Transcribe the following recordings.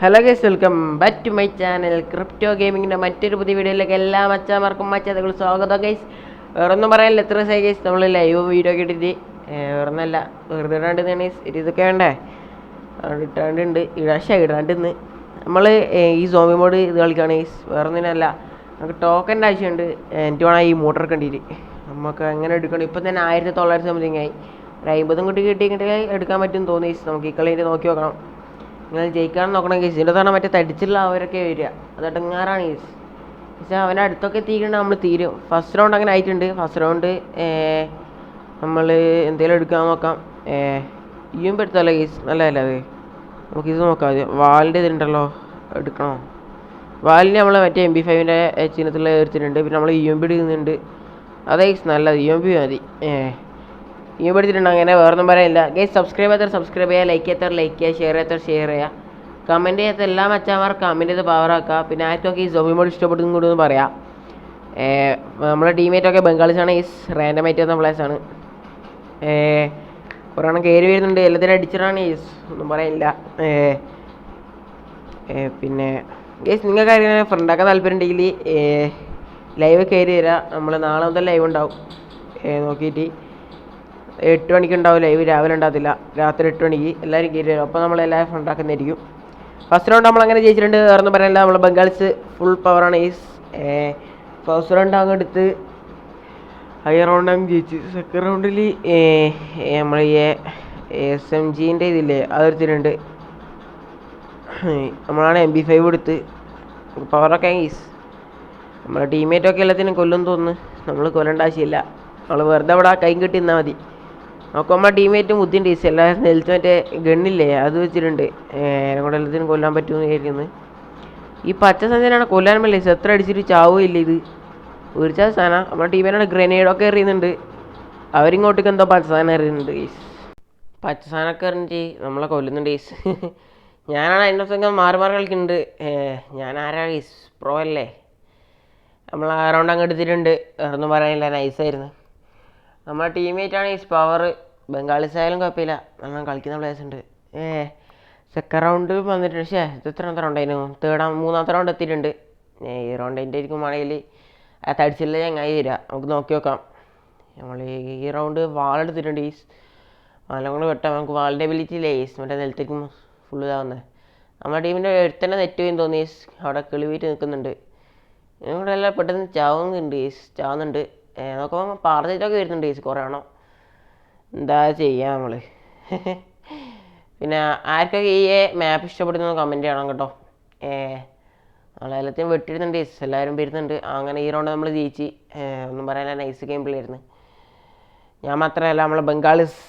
Hello guys welcome back to my channel crypto ഗെയിമിങ്ങിന്റെ മറ്റൊരു പുതിയ വീഡിയോയിലേക്ക് എല്ലാ മച്ചാമാർക്കും മച്ചാതകൾ സ്വാഗതം ഗൈസ് വേറൊന്നും പറയാനില്ല എത്ര ദിവസമായി ഗൈസ് നമ്മൾ ലൈവ് വീഡിയോ ഒക്കെ ഇട്ടിട്ട് വേറെ ഒന്നല്ല വെറുതെ ഇടാണ്ട് ഗൈസ് ഇതൊക്കെ വേണ്ടേ? ഇട്ടാണ്ടുണ്ട് ഇടാശ ഇടാണ്ടിന്ന്. നമ്മൾ ഈ സോമി മോഡ് ഇത് കളിക്കുകയാണ് ഗൈസ് വേറെ ഒന്നിനല്ല നമുക്ക് ടോക്കന്റെ ആവശ്യമുണ്ട്. എനിക്ക് വേണം ഈ മോട്ടർ കണ്ടിട്ട് നമുക്ക് എങ്ങനെ എടുക്കണം. ഇപ്പം തന്നെ ആയിരത്തി തൊള്ളായിരത്തി സംതിങ് ആയി. ഒരു അമ്പതും കുട്ടി കിട്ടിയിട്ടുണ്ടെങ്കിൽ എടുക്കാൻ പറ്റും തോന്നി നമുക്ക് ഈ കളി നോക്കി നോക്കണം. നിങ്ങൾ ജയിക്കാൻ നോക്കണം കേസ് ഇതിന്റെ തന്നെ മറ്റേ തടിച്ചുള്ള അവരൊക്കെ വരിക. അത് ഇടങ്ങാറാണ് കേസ് പക്ഷേ അവൻ അടുത്തൊക്കെ എത്തിയിട്ടുണ്ട് നമ്മൾ തീരും. ഫസ്റ്റ് റൗണ്ട് അങ്ങനെ ആയിട്ടുണ്ട്. ഫസ്റ്റ് റൗണ്ട് നമ്മൾ എന്തെങ്കിലും എടുക്കാൻ നോക്കാം. ഇയും പെടുത്തല്ലോ കേസ് നല്ലതല്ല അത്. നമുക്ക് ഇത് നോക്കാം. അത് വാലിന്റെ ഇതുണ്ടല്ലോ എടുക്കണോ? വാലിന് നമ്മൾ മറ്റേ എം ബി ഫൈവിന്റെ ചിഹ്നത്തിൽ എടുത്തിട്ടുണ്ട് പിന്നെ നമ്മൾ ഇ എം ബി കേസ് നല്ലത്. ഇ എം ബി മതി. ഏഹ് ഈ പഠിച്ചിട്ടുണ്ട് അങ്ങനെ വേറൊന്നും പറയാനില്ല ഗൈസ് സബ്സ്ക്രൈബ് ചെയ്താൽ സബ്സ്ക്രൈബ് ചെയ്യുക ലൈക്ക് ചെയ്യാത്ത ലൈക്ക് ചെയ്യുക ഷെയർ ചെയ്യാത്ത ഷെയർ ചെയ്യുക. കമന്റ് ചെയ്യാത്ത എല്ലാ മച്ചാമാർ കമന്റ് ചെയ്ത് പവർ ആക്കുക. പിന്നെ ആർക്കൊക്കെ ഈ സോമി മോഡ് ഇഷ്ടപ്പെട്ടതും കൂടി ഒന്ന് പറയാം നമ്മുടെ ടീമേറ്റ് ഒക്കെ ബംഗാളീസാണ് ഈ റാൻഡം ആയിട്ട് വന്ന പ്ലേസ് ആണ്. കുറേ കയറി വരുന്നുണ്ട്. എല്ലാത്തിനും അടിച്ചിട്ടാണ് ഈ ഒന്നും പറയാനില്ല പിന്നെ ഗേസ് നിങ്ങൾക്ക് അറിയാൻ ഫ്രണ്ടാക്കാൻ താല്പര്യം ഉണ്ടെങ്കിൽ ലൈവ് കയറി തരാം നമ്മൾ നാളെ മുതൽ ലൈവ് ഉണ്ടാവും. നോക്കിയിട്ട്. എട്ട് മണിക്ക് ഉണ്ടാവും ലൈവ് രാവിലെ ഉണ്ടാകത്തില്ല. രാത്രി എട്ട് മണിക്ക് എല്ലാവരും കയറി വരും. അപ്പോൾ നമ്മൾ എല്ലാവരും ഫ്രണ്ടാക്കുന്നതായിരിക്കും ഫസ്റ്റ് റൗണ്ട് നമ്മൾ അങ്ങനെ ജയിച്ചിട്ടുണ്ട്. വേറൊന്നും പറയാനില്ല. നമ്മൾ ബംഗാളിസ് ഫുൾ പവറാണ് ഈ ഫസ്റ്റ് റൗണ്ട് അങ്ങ് എടുത്ത് ഹയർ റൗണ്ട് അങ്ങ് ജയിച്ച്. സെക്കൻഡ് റൗണ്ടിൽ നമ്മൾ ഈ എസ് എം ജീന്റെ ഇതില്ലേ അതെടുത്തിട്ടുണ്ട് നമ്മളാണ് എം ബി ഫൈവ് എടുത്ത്. പവറൊക്കെ ഈസ് നമ്മളെ ടീമേറ്റൊക്കെ എല്ലാത്തിനും കൊല്ലും തോന്നുന്നു. നമ്മൾ കൊല്ലേണ്ട ആവശ്യമില്ല. നമ്മൾ വെറുതെ അവിടെ കൈ കെട്ടി നിന്നാൽ മതി. നമുക്ക് നമ്മളെ ടീമേറ്റ് മുദ്ദിന്റെ ഈസ് എല്ലാവരും നെൽത്ത് മറ്റേ ഗണ്ണില്ലേ? അത് വെച്ചിട്ടുണ്ട്. കൂടെ എല്ലാത്തിനും കൊല്ലാൻ പറ്റുമെന്ന് വിചാരിക്കുന്നത് ഈ പച്ച സഞ്ചനാണ് കൊല്ലാൻ പറ്റില്ല എത്ര അടിച്ചിട്ട് ചാവുകയില്ല ഇത്? ഒരു ചാ സാധനം. നമ്മുടെ ടീമിനാണ് ഗ്രനേഡൊക്കെ എറിയുന്നുണ്ട്. അവരിങ്ങോട്ടേക്ക് എന്തോ പച്ച സാധനം എറിയുന്നുണ്ട് ഈസ് പച്ച സാധനമൊക്കെ എറിഞ്ഞിട്ട് നമ്മളെ കൊല്ലുന്നുണ്ട് ഈസ് ഞാനാണ് അതിന്റെ സംഘം മാറി മാറി കളിക്കുന്നുണ്ട്. ഞാൻ ആരാ ഈസ് പ്രോ അല്ലേ? നമ്മൾ ആ റൗണ്ട് അങ്ങ് എടുത്തിട്ടുണ്ട്. വേറൊന്നും പറയാനില്ല. നൈസായിരുന്നു നമ്മളെ ആണ് ഈസ് പവർ ബംഗാളീസ് ആയാലും കുഴപ്പമില്ല. നമ്മൾ കളിക്കുന്ന പ്ലേയേഴ്സ് ഉണ്ട്. ഏ സെക്കൻഡ് റൗണ്ട് വന്നിട്ടുണ്ട്. പക്ഷേ ഇത് എത്രാമത്തെ റൗണ്ടായിരുന്നു തേർഡ് മൂന്നാമത്തെ റൗണ്ട് എത്തിയിട്ടുണ്ട്. ഈ റൗണ്ട് എന്റെ ആയിരിക്കും മഴയിൽ ആ തടിച്ചില്ല ചങ്ങായി തരിക നമുക്ക് നോക്കി നോക്കാം. നമ്മൾ ഈ റൗണ്ട് വാളെടുത്തിട്ടുണ്ട് ഈ വാലം കൊണ്ട് വെട്ടാം. നമുക്ക് വാളിന്റെ എബിലിറ്റി ഇല്ലേ? മറ്റേ നിലത്തേക്കും ഫുൾ ഇതാവുന്നത് നമ്മുടെ ടീമിന്റെ ഒരുത്തന്നെ നെറ്റ് പോയി തോന്നി അവിടെ കിളിവീറ്റ് നിൽക്കുന്നുണ്ട്. ഇവിടെ എല്ലാം പെട്ടെന്ന് ചാവുന്നുണ്ട്. ഈസ് ചാവുന്നുണ്ട്. നോക്കുമ്പോൾ പാർട്ടിയിട്ടൊക്കെ വരുന്നുണ്ട് ഈസ് കുറേ എണ്ണം. എന്താ ചെയ്യുക നമ്മൾ പിന്നെ ആർക്കൊക്കെ ഈ മാപ്പ് ഇഷ്ടപ്പെടുന്ന കമന്റ് ചെയ്യണം കേട്ടോ. ഏ നമ്മളെല്ലാத்தைയും വെട്ടിയിരുന്നുണ്ട് ഈസ്. എല്ലാവരും വരുന്നുണ്ട്. അങ്ങനെ ഈ റൗണ്ട് നമ്മൾ ജയിച്ച്. ഒന്നും പറയാനില്ല. നൈസ് ഗെയിം പ്ലേ ആയിരുന്നു. ഞാൻ മാത്രമല്ല നമ്മളെ ബംഗാളിസ്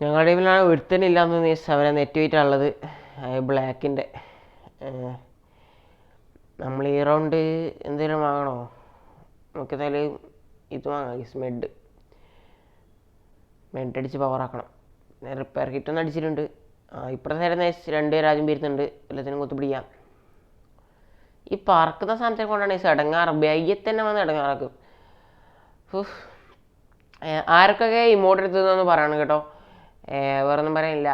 ഞങ്ങളുടെ ടീമിലാണ് ഒരുത്തനില്ലാന്ന് മീൻസ് അവനെ നെറ്റ് വെയിറ്റാണുള്ളത് ബ്ലാക്കിന്റെ നമ്മൾ ഈ റൗണ്ട് എന്തെങ്കിലും വാങ്ങണോ? നമുക്ക് എന്തായാലും ഇത് വാങ്ങാം ഈ മെഡ് മെഡ് അടിച്ച് പവറാക്കണം റിപ്പയർ കിറ്റൊന്നും അടിച്ചിട്ടുണ്ട്. ആ ഇപ്പോഴത്തെ നേരം രണ്ട് ആദ്യം വരുന്നുണ്ട്. എല്ലാത്തിനും കൊത്തു പിടിക്കാം ഈ പറക്കുന്ന സാധനത്തെ കൊണ്ടാണ് ഈ ഇടങ്ങാറ് തന്നെ വന്ന് ഇടങ്ങാറാക്കും. ആർക്കൊക്കെ മോട്ടർ എടുത്തതെന്ന് പറയണം കേട്ടോ. വേറൊന്നും പറയാനില്ല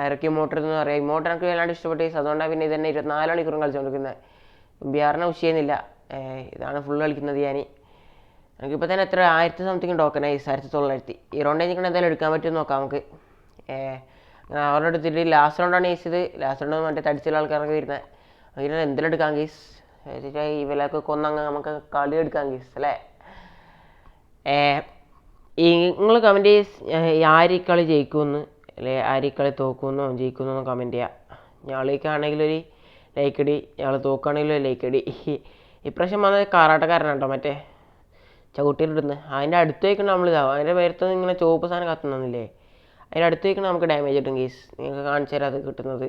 ആരൊക്കെ മോട്ടർ എടുത്തെന്ന് പറയാം. ഇമോട്ട് എനിക്ക് വല്ലാണ്ട് ഇഷ്ടപ്പെട്ടു. അതുകൊണ്ടാണ് പിന്നെ ഇതന്നെ ഇരുപത്തിനാല് മണിക്കൂറും കളിച്ചുകൊണ്ടിരിക്കുന്നത് ബിഹാറിനെ ഉഷയുന്നില്ല ഇതാണ് ഫുൾ കളിക്കുന്നത് ഞാൻ. നമുക്കിപ്പോൾ തന്നെ എത്ര ആയിരത്തി സംതിങ് ടോക്കണൈസ് ആയിരത്തി തൊള്ളായിരത്തി. ഈ റൗണ്ട് എനിക്ക് എന്തായാലും എടുക്കാൻ പറ്റുമെന്ന് നോക്കാം നമുക്ക്. അവരുടെ എടുത്തിട്ട് ലാസ്റ്റ് റൗണ്ടാണ് ചെയ്ത് ലാസ്റ്റ് റൗണ്ട് മറ്റേ തടിച്ചുള്ള ആൾക്കാരൊക്കെ വരുന്നത് അതിന് എന്തെങ്കിലും എടുക്കാം ഗീസ് ഇവലൊക്കെ കൊന്നങ്ങ് നമുക്ക് കളി എടുക്കാം ഗീസ് അല്ലേ? നിങ്ങൾ കമന്റ് ആര് ഈ കളി ജയിക്കുമെന്ന് അല്ലെ ആര് കളി തോക്കുമെന്നോ ജയിക്കുമെന്നോ കമന്റ് ചെയ്യുക ഞാളേക്കാണെങ്കിലൊരു ഒരു ലൈക്ക് അടി ഞങ്ങൾ തോക്കുകയാണെങ്കിലും ലൈക്കടി ഇപ്രാവശ്യം വന്നത് കാറാട്ടക്കാരനാണ് കേട്ടോ മറ്റേ ചവിട്ടിയിലിടുന്നത് അതിന്റെ അടുത്ത് വയ്ക്കണം നമ്മൾ ഇതാവും അതിന്റെ പേരത്ത് ഇങ്ങനെ ചുവപ്പ് സാധനം കത്തുന്നില്ലേ അതിന്റെ അടുത്ത് വയ്ക്കണം നമുക്ക് ഡാമേജ് കിട്ടും കേസ് നിങ്ങൾക്ക് കാണിച്ചു തരാം അത് കിട്ടുന്നത്.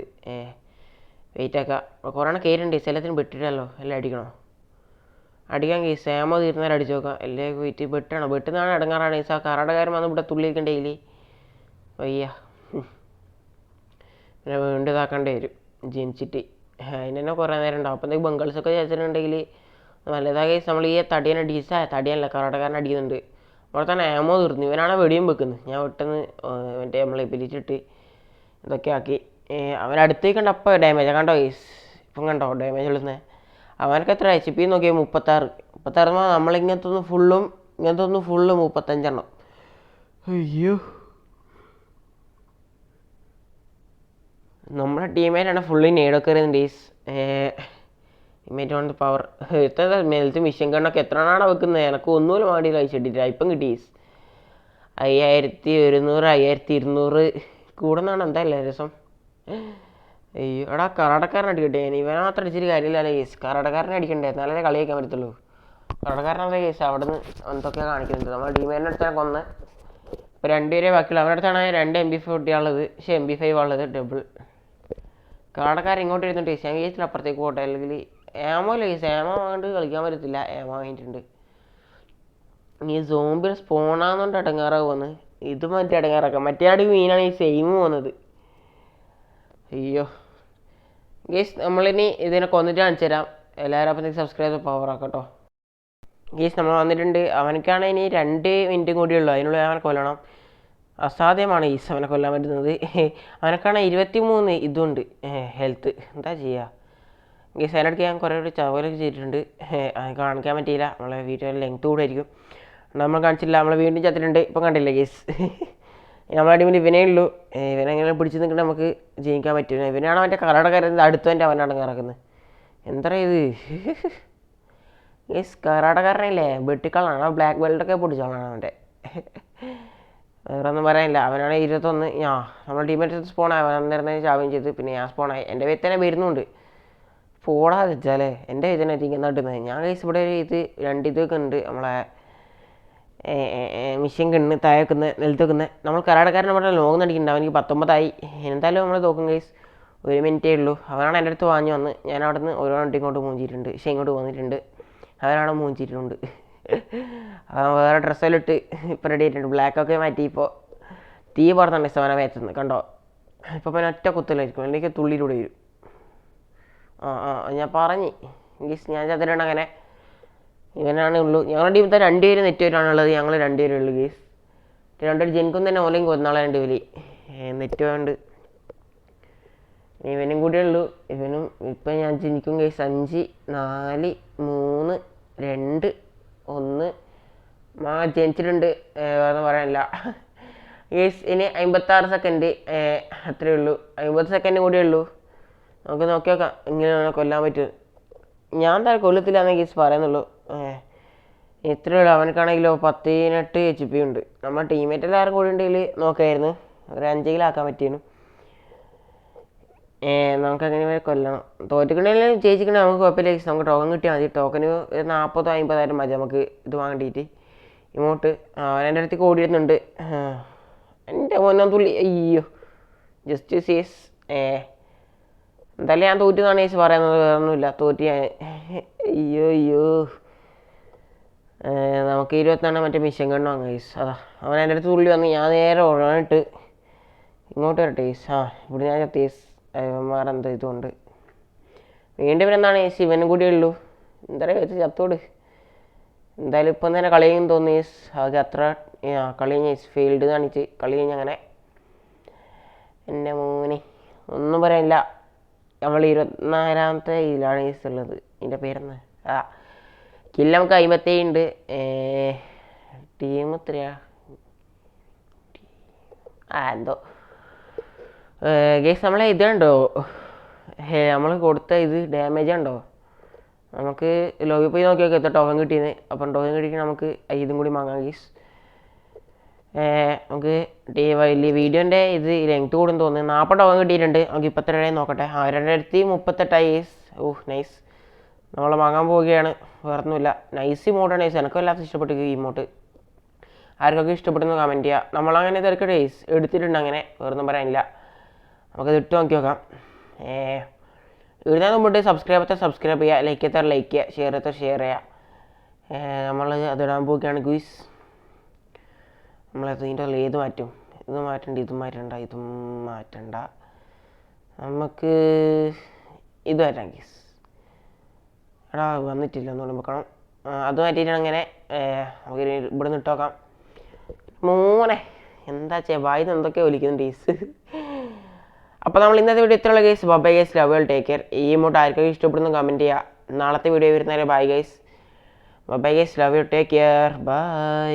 വെയിറ്റ് ആക്കുക കുറേ കയറുണ്ട് എല്ലാത്തിനും വെട്ടിട്ടല്ലോ എല്ലാം അടിക്കണോ? അടിക്കാൻ കേസ് സേമോ തീർന്നേരം അടിച്ചു നോക്കാം. അല്ലേ വെയിറ്റ് വെട്ടണം? വെട്ടുന്നതാണ് ഇടങ്ങാറാണ്. കേസ് ആ കറാടകാരൻ വന്ന് ഇവിടെ തുള്ളിയിരിക്കണ്ട ഡെയിലി വയ്യ. പിന്നെ വീണ്ടും ഇതാക്കേണ്ടി വരും. ജനിച്ചിട്ട്. അതിന് തന്നെ കുറേ നേരം ഉണ്ടാവും അപ്പോഴത്തേക്ക് ബംഗാൾസൊക്കെ ചേച്ചിട്ടുണ്ടെങ്കിൽ നല്ലതാ കേസ് നമ്മൾ ഈ തടിയൻ അടിച്ച തടിയല്ല കറാടക്കാരൻ അടിക്കുന്നുണ്ട്. അവിടെ തന്നെ ആമോ തീർന്നു. ഇവനാണ് വെടിയും വെക്കുന്നത് ഞാൻ പെട്ടെന്ന് മറ്റേ നമ്മളെ പിരിച്ചിട്ട് ഇതൊക്കെ ആക്കി. അവൻ അടുത്തേക്ക് കണ്ട അപ്പോൾ ഡാമേജ് കണ്ടോ? ഗൈസ് ഇപ്പം കണ്ടോ ഡാമേജ് ഉള്ളുന്നത് അവനക്ക് എത്ര എച്ച് പി നോക്കിയാൽ മുപ്പത്താറ്. മുപ്പത്താറ് നമ്മളിങ്ങനത്തൊന്ന് ഫുള്ളും ഇങ്ങനത്തെ ഒന്ന് ഫുള്ള് മുപ്പത്തഞ്ചെണ്ണം. അയ്യോ. നമ്മുടെ ടീമേറ്റാണ് ഫുള്ളി നേടൊക്കെ എറിയുന്നത് ഇമേറ്റ് ഓൺ ദ പവർ എത്ര മെൽത്ത് മിഷൻ കണ്ണൊക്കെ എത്ര നാളാണ് വെക്കുന്നത്? എനക്ക് ഒന്നുപോലും മാടി കഴിച്ചിട്ടില്ല ഇപ്പം കിട്ടി ഡീസ് അയ്യായിരത്തി ഒരുന്നൂറ് അയ്യായിരത്തി ഇരുന്നൂറ്. കൂടുന്നതാണ് എന്തായാലും രസം? അയ്യോ കറടക്കാരൻ അടിക്കട്ടെ. ഇവനെ മാത്രം അടിച്ചിട്ട് കാര്യമില്ലല്ലോ കേസ് കറടക്കാരനെ അടിക്കണ്ടേ? എന്നാലേ കളി വയ്ക്കാൻ പറ്റത്തുള്ളൂ. കറടക്കാരനല്ലേ കേസ് അവിടെ നിന്ന് എന്തൊക്കെയാണ് കാണിക്കുന്നുണ്ട് നമ്മുടെ ടീമേറ്റിന്റെ അടുത്താണ് കൊന്ന്. ഇപ്പോൾ രണ്ടുപേരെ ബാക്കിയുള്ളൂ. അവരുടെ അടുത്താണ് രണ്ട് എം ബി ഫോർട്ടിയാണുള്ളത് പക്ഷേ എം ബി ഫൈവ് ഉള്ളത് ഡബിൾ കാടക്കാരൻ ഇങ്ങോട്ട് ഇരുന്നിട്ട് ഞാൻ വിചാരിച്ചില്ല അപ്പുറത്തേക്ക് പോട്ടെ. അല്ലെങ്കിൽ ഏമോ കേസ് ഏമോ കൊണ്ട് കളിക്കാൻ പറ്റത്തില്ല. ഏമോ വാങ്ങിയിട്ടുണ്ട്. ഈ സോംബിൽ സ്പോണാന്നുകൊണ്ട് ഇടങ്ങാറാ പോകുന്നത് ഇത് മറ്റേ ഇടങ്ങാറാക്കാം മറ്റേ ആടി മീനാണ് ഈ സെയിം പോകുന്നത് അയ്യോ. ഗേസ് നമ്മളിനി ഇതിനെ കൊന്നിട്ട് കാണിച്ചു തരാം. എല്ലാവരും അപ്പം സബ്സ്ക്രൈബ് പവർ ആക്കട്ടോ ഗേസ് നമ്മൾ വന്നിട്ടുണ്ട്. അവനക്കാണ് ഇനി രണ്ട് മിനിറ്റും കൂടിയുള്ളൂ അതിനുള്ളിൽ അവനെ കൊല്ലണം. അസാധ്യമാണ് ഈസവനെ കൊല്ലാൻ പറ്റുന്നത്. അവനക്കാണ് ഇരുപത്തി മൂന്ന് ഇതുണ്ട് ഹെൽത്ത് എന്താ ചെയ്യുക ഗേസ് അതിനിടയ്ക്ക് ഞാൻ കുറേ കൂടി ചവലൊക്കെ ചെയ്തിട്ടുണ്ട്. കാണിക്കാൻ പറ്റിയില്ല. നമ്മളെ വീഡിയോ ലെങ്ത് കൂടെ ആയിരിക്കും. നമ്മൾ കാണിച്ചില്ല നമ്മൾ വീണ്ടും ചത്തിട്ടുണ്ട്. ഇപ്പം കണ്ടില്ല കേസ് നമ്മളെ ടീമിൽ ഇവനേ ഉള്ളൂ. ഇവനെങ്ങനെ പിടിച്ച് നിൽക്കണ നമുക്ക് ജീവിക്കാൻ പറ്റില്ല ഇവനാണ് അവന്റെ കറയുടെ കരുന്നത് അടുത്തവന്റെ അവനാണ് കറക്കുന്നത് എന്താ ഇത്? ഗേസ് കറാടക്കാരനല്ലേ വെട്ടിക്കളാണ് ബ്ലാക്ക് ബെൽറ്റൊക്കെ പൊടിച്ചോളാണ് അവന്റെ. വേറെ ഒന്നും പറയാനില്ല. അവനാണ് ഇരുപത്തൊന്ന്. ഞാൻ നമ്മുടെ ടീമേറ്റ് സ്പോൺ ആയി അവൻ അന്നേരം ചാവുകയും ചെയ്ത്. പിന്നെ ഞാൻ സ്പോണായി എന്റെ പേര് തന്നെ വരുന്നുണ്ട്. പോടാതെ വെച്ചാലേ എന്റെ പേര് തന്നെ എത്തിക്കുന്ന ഞാൻ കേസ് ഇവിടെ ഒരു ഇത് രണ്ട് ഇതൊക്കെ ഉണ്ട്. നമ്മളെ മിഷ്യൻ കിണ്ണ് താഴേക്കുന്ന നിലത്തേക്കുന്ന നമ്മൾ കരാടക്കാരൻ നമ്മുടെ ലോങ് നടിക്കുന്നുണ്ട്. അവനിക്ക് പത്തൊമ്പതായി. എന്തായാലും നമ്മൾ തോക്കും കേസ് ഒരു മിനിറ്റേ ഉള്ളൂ. അവനാണ് എന്റെ അടുത്ത് വാങ്ങി വന്ന്. ഞാൻ അവിടെ നിന്ന് ഓരോ വണ്ടി ഇങ്ങോട്ട് മൂഞ്ചിയിട്ടുണ്ട്. പക്ഷേ ഇങ്ങോട്ട് വന്നിട്ടുണ്ട്. അവനാണ് മൂഞ്ചിയിട്ടുണ്ട്. അവൻ വേറെ ഡ്രസ്സെല്ലാം ഇപ്പം റെഡി ആയിട്ടുണ്ട്. ബ്ലാക്കൊക്കെ മാറ്റി ഇപ്പോൾ തീ പറന്നുണ്ട് സവന മേത്തുനിന്ന് കണ്ടോ? ഇപ്പോൾ പിന്നെ ഒറ്റ കുത്തലായിരിക്കും എനിക്ക് തുള്ളിയിലൂടെ വരും. ആ ആ ഞാൻ പറഞ്ഞു. ഗീസ് ഞാൻ ചതിരണം അങ്ങനെ. ഇവനാണ് ഉള്ളൂ. ഞങ്ങളുടെ ടീമത്തെ രണ്ടുപേര് നെറ്റുപേരാണുള്ളത് ഞങ്ങൾ രണ്ടുപേരേ ഉള്ളൂ ഗീസ് രണ്ടുപേരും ജനിക്കും തന്നെ ഓലയും കൊന്നാളെ രണ്ട് വലി നെറ്റ് വേണ്ട ഇവനും കൂടിയേ ഉള്ളൂ. ഇവനും ഇപ്പം ഞാൻ ജനിക്കും ഗീസ് അഞ്ച് നാല് മൂന്ന് രണ്ട് ഒന്ന്. മാ ജനിച്ചിട്ടുണ്ട്. വേറെ പറയാനില്ല. ഗേസ് ഇനി അമ്പത്താറ് സെക്കൻഡ് അത്രയേ ഉള്ളൂ. അമ്പത് സെക്കൻഡ് കൂടിയേ ഉള്ളൂ. നമുക്ക് നോക്കി നോക്കാം. ഇങ്ങനെയാണ് കൊല്ലാൻ പറ്റും ഞാൻ തന്നെ കൊല്ലത്തില്ലാന്ന് ഗേസ് പറയുന്നുള്ളൂ. ഇത്രയേ ഉള്ളൂ. അവനക്കാണെങ്കിലോ പത്തിനെട്ട് എച്ച് പി ഉണ്ട്. നമ്മുടെ ടീമേറ്റ് എല്ലാവരും കൂടി ഉണ്ടെങ്കിൽ നോക്കായിരുന്നു. ഒരു അഞ്ചെങ്കിലാക്കാൻ പറ്റിയിരുന്നു നമുക്ക് അങ്ങനെ വരെ കൊല്ലണം. തോറ്റിക്കണമെങ്കിലും ജയിച്ചിക്കണേ നമുക്ക് കുഴപ്പമില്ല. നമുക്ക് ടോക്കൺ കിട്ടിയാൽ മതി. ടോക്കന് ഒരു നാൽപ്പതോ അമ്പതായിരം മതി നമുക്ക് ഇത് വാങ്ങിയിട്ട് ഇങ്ങോട്ട്. അവൻ എന്റെ അടുത്തേക്ക് ഓടിയിരുന്നുണ്ട് എന്റെ മോനാ തുള്ളി. അയ്യോ. ജസ്റ്റ് സീസ് ഏ എന്തായാലും ഞാൻ തോറ്റെന്നാണ് ചേച്ചി പറയുന്നത് വേറെ ഒന്നുമില്ല തോറ്റ് ഞാൻ. അയ്യോ അയ്യോ. നമുക്ക് ഇരുപത്തിനാണ് മറ്റേ മിഷൻ കണ്ണു വാങ്ങാം ഗൈസ് അതാ. അവൻ എന്റെ അടുത്ത് തുള്ളി വന്ന്. ഞാൻ നേരെ ഓടാനിട്ട് ഇങ്ങോട്ട് വരട്ടെ ഗൈസ് ആ ഇവിടെ ഞാൻ ചത്തേസ് മാറെന്താ ഇതുകൊണ്ട് വീണ്ടും പിന്നെ എന്താണ്? ശിവനും കൂടി ഉള്ളൂ. എന്താ വെച്ച് ചത്തോട്. എന്തായാലും ഇപ്പം തന്നെ കളി കഴിഞ്ഞ് തോന്നി. അത് അത്ര കളി കഴിഞ്ഞ് ഫീൽഡ് കാണിച്ച് കളി കഴിഞ്ഞ് അങ്ങനെ. എന്റെ മോനെ ഒന്നും പറയാനില്ല. നമ്മൾ ഇരുപത്തിനാലാമത്തെ ഇതിലാണ് ഈസ് ഉള്ളത്. ഇതിന്റെ പേരെന്ന് ആ കില്ല നമുക്ക് അയിമ്പത്തേ ഉണ്ട്. ടീം എത്രയാ? ആ എന്തോ. ഗേസ് നമ്മളെ ഇതുണ്ടോ? നമ്മൾ കൊടുത്ത ഇത് ഡാമേജ് ഉണ്ടോ? നമുക്ക് ലോബി പോയി നോക്കിയൊക്കെ എത്ര ടോക്കൺ കിട്ടിയത് അപ്പം ടോക്കൺ കിട്ടിയിട്ട് നമുക്ക് ഇതും കൂടി വാങ്ങാം ഗീസ്. നമുക്ക് വലിയ വീഡിയോന്റെ ഇത് ലെങ്ത് കൂടും തോന്നുന്നു. നാൽപ്പത് ടോക്കൺ കിട്ടിയിട്ടുണ്ട്. നമുക്ക് ഇപ്പത്തെ രൂപ നോക്കട്ടെ. ആ രണ്ടായിരത്തി മുപ്പത്തെട്ടായി ഗീസ്. നൈസ് നമ്മൾ വാങ്ങാൻ പോവുകയാണ്. വേറെ ഒന്നുമില്ല നൈസ് ഇമോട്ടാണ് നൈസ് എനിക്കും എല്ലാവർക്കും ഇഷ്ടപ്പെട്ടു ഈ ഇമോട്ട് ആർക്കൊക്കെ ഇഷ്ടപ്പെടുന്നു കമന്റ് ചെയ്യുക നമ്മളങ്ങനെ തിരക്കട്ടെ ഗൈസ്. എടുത്തിട്ടുണ്ട് അങ്ങനെ. വേറൊന്നും പറയാനില്ല. നമുക്കത് ഇട്ട് നോക്കി നോക്കാം. ഇടുന്നതിന് മുമ്പോട്ട് സബ്സ്ക്രൈബ് ചെയ്താൽ സബ്സ്ക്രൈബ് ചെയ്യുക ലൈക്ക് ചെയ്താൽ ലൈക്ക് ചെയ്യുക ഷെയർ ചെയ്താൽ ഷെയർ ചെയ്യുക നമ്മൾ അത് ഇടാൻ പോവുകയാണ് ഗുയിസ് നമ്മളത് ഇതിന്റെ ഏത് മാറ്റും? ഇത് മാറ്റണ്ട ഇത് മാറ്റണ്ട ഇതും മാറ്റണ്ട. നമുക്ക് ഇത് മാറ്റാം ഗീസ് എടാ വന്നിട്ടില്ല ഒന്നുകൂടെ നോക്കണം അത് മാറ്റിയിട്ടാണ് അങ്ങനെ നമുക്ക് ഇവിടെ നിന്ന് ഇട്ട് നോക്കാം. മോനെ എന്താ ചെയ്യാ? വായിന്ന് എന്തൊക്കെയോ വിളിക്കുന്നുണ്ട് ഈസ് അപ്പോൾ നമ്മൾ ഇന്നത്തെ വീഡിയോ ഇത്രയുള്ള guys bye guys love take care ഈ ഇമോട്ട് ആർക്കൊക്കെ ഇഷ്ടപ്പെടുന്നു കമന്റ് ചെയ്യുക നാളത്തെ വീഡിയോ വരുന്നവരെ bye guys bye guys love you take care bye